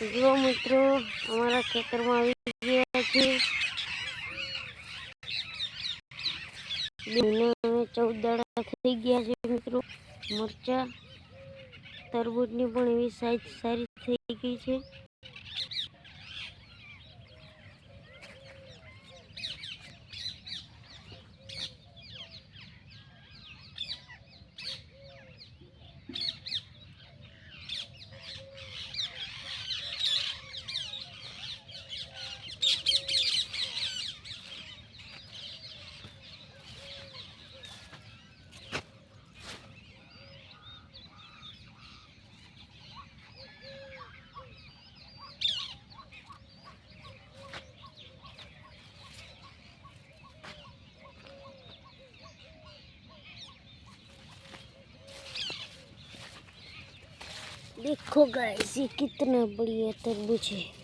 જો મિત્રો, અમારા ખેતરમાં આવી ગયા છે. અને ચૌદ દાડા થઈ ગયા છે મિત્રો. મરચા તરબૂચની પણ એવી સાઈઝ સારી થઈ ગઈ છે. देखो गाय ये कितना बढ़िया तरबूज है।